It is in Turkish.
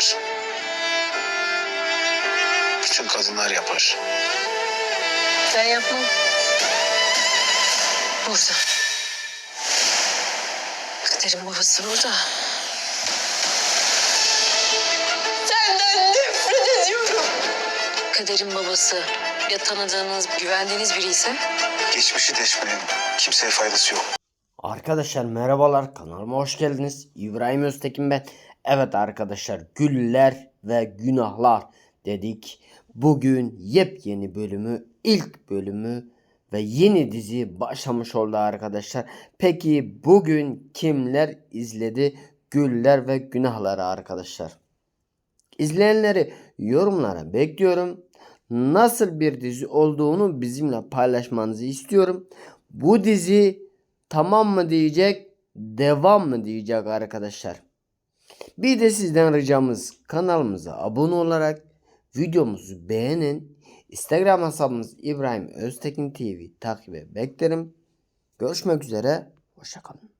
yapabilir. Bütün kadınlar yapar. Ben yapmam. Burada. Kaderin babası burada. Senden nefret ediyorum. Kaderin babası ya tanıdığınız, güvendiğiniz biri ise Geçmişi deşmenin kimseye faydası yok. Arkadaşlar merhabalar kanalıma hoş geldiniz. İbrahim Öztekin ben. Evet arkadaşlar güller ve günahlar dedik. Bugün yepyeni bölümü ilk bölümü ve yeni dizi başlamış oldu arkadaşlar. Peki bugün kimler izledi güller ve günahları arkadaşlar? İzleyenleri yorumlara bekliyorum. Nasıl bir dizi olduğunu bizimle paylaşmanızı istiyorum. Bu dizi tamam mı diyecek, devam mı diyecek arkadaşlar. Bir de sizden ricamız kanalımıza abone olarak videomuzu beğenin. Instagram hesabımız İbrahim Öztekin TV takibe beklerim. Görüşmek üzere. Hoşçakalın.